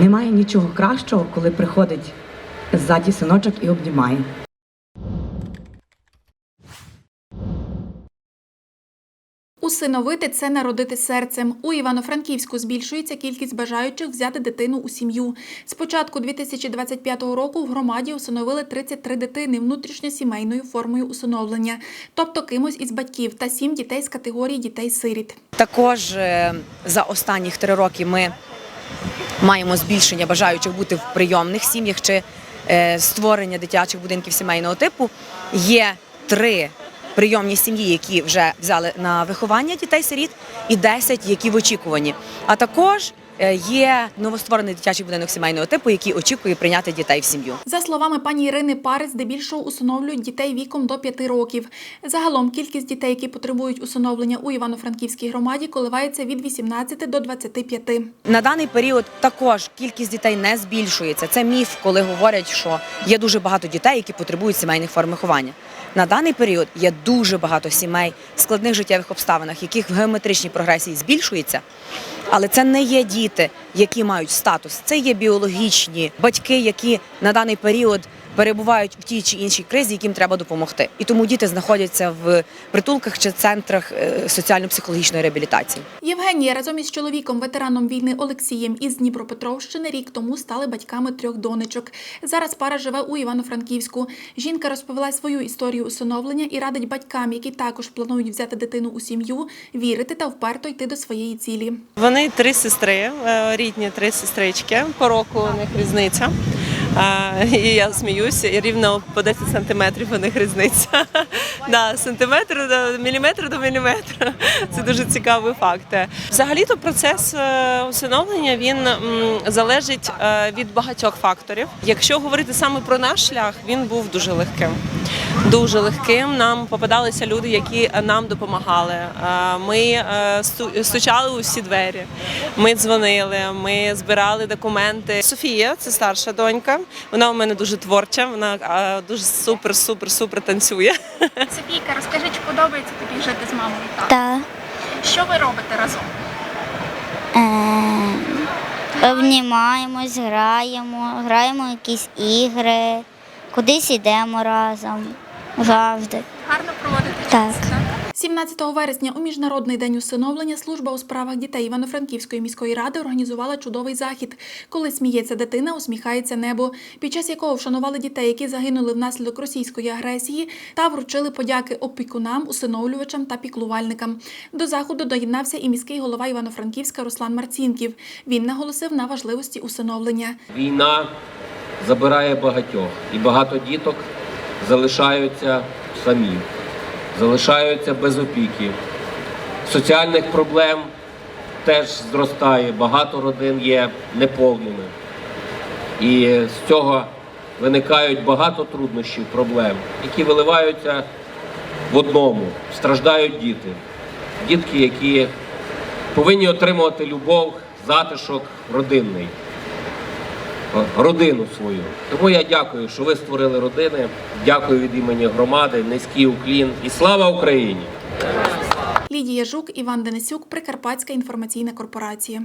Немає нічого кращого, коли приходить ззаді синочок і обнімає. Усиновити це народити серцем. У Івано-Франківську збільшується кількість бажаючих взяти дитину у сім'ю. З початку 2025 року в громаді усиновили 33 дитини внутрішньосімейною формою усиновлення, тобто кимось із батьків, та 7 дітей з категорії дітей-сиріт. Також е, за останні три роки ми маємо збільшення бажаючих бути в прийомних сім'ях чи е, створення дитячих будинків сімейного типу. Є три прийомні сім'ї, які вже взяли на виховання дітей-сиріт, і 10, які в очікуванні. А також є новостворений дитячий будинок сімейного типу, який очікує прийняти дітей в сім'ю. За словами пані Ірини Пари, здебільшого усиновлюють дітей віком до 5 років. Загалом кількість дітей, які потребують усиновлення у Івано-Франківській громаді, коливається від 18 до 25. На даний період також кількість дітей не збільшується. Це міф, коли говорять, що є дуже багато дітей, які потребують сімейних форм виховання. На даний період є дуже багато сімей в складних життєвих обставинах, яких в геометричній прогресії збільшується. Але це не є діти, які мають статус. Це є біологічні батьки, які на даний період перебувають в тій чи іншій кризі, яким треба допомогти. І тому діти знаходяться в притулках чи центрах е, соціально-психологічної реабілітації. Євгенія разом із чоловіком, ветераном війни Олексієм із Дніпропетровщини, рік тому стали батьками трьох донечок. Зараз пара живе у Івано-Франківську. Жінка розповіла свою історію усиновлення і радить батькам, які також планують взяти дитину у сім'ю, вірити та вперто йти до своєї цілі. Вони три сестри, е, рідні три сестрички. По року у них різниця. Е, І я сміюся, і рівно по 10 сантиметрів у них різниця. Да, сантиметр до міліметр до міліметра. Це дуже цікавий факт. Взагалі-то процес е, усиновлення він залежить е, від багатьох факторів. Якщо говорити саме про наш шлях, він був дуже легким. Дуже легким. Нам попадалися люди, які нам допомагали. Е, Ми е, стучали у всі двері. Ми дзвонили, ми збирали документи. Софія, це старша донька. Вона у мене дуже творча. Вона е, дуже супер, супер, супер танцює. Софійка, розкажи, чи подобається тобі жити з мамою? Так. Та Що ви робите разом? обнімаємось, граємо, граємо якісь ігри, кудись йдемо разом. Завжди. Гарно проводити Так. 17 вересня у міжнародний день усиновлення служба у справах дітей Івано-Франківської міської ради організувала чудовий захід, коли сміється дитина, усміхається небо, під час якого вшанували дітей, які загинули внаслідок російської агресії, та вручили подяки опікунам, усиновлювачам та піклувальникам. До заходу доєднався і міський голова Івано-Франківська Руслан Марцінків. Він наголосив на важливості усиновлення. Війна забирає багатьох, і багато діток залишаються самі, залишаються без опіки. Соціальних проблем теж зростає, багато родин є неповними. І з цього виникають багато труднощів, проблем, які виливаються в одному. Страждають діти. Дітки, які повинні отримувати любов, затишок родинний родину свою. Тому я дякую, що ви створили родини. Дякую від імені громади, низький уклін і слава Україні! Лідія Жук, Іван Денисюк, Прикарпатська інформаційна корпорація.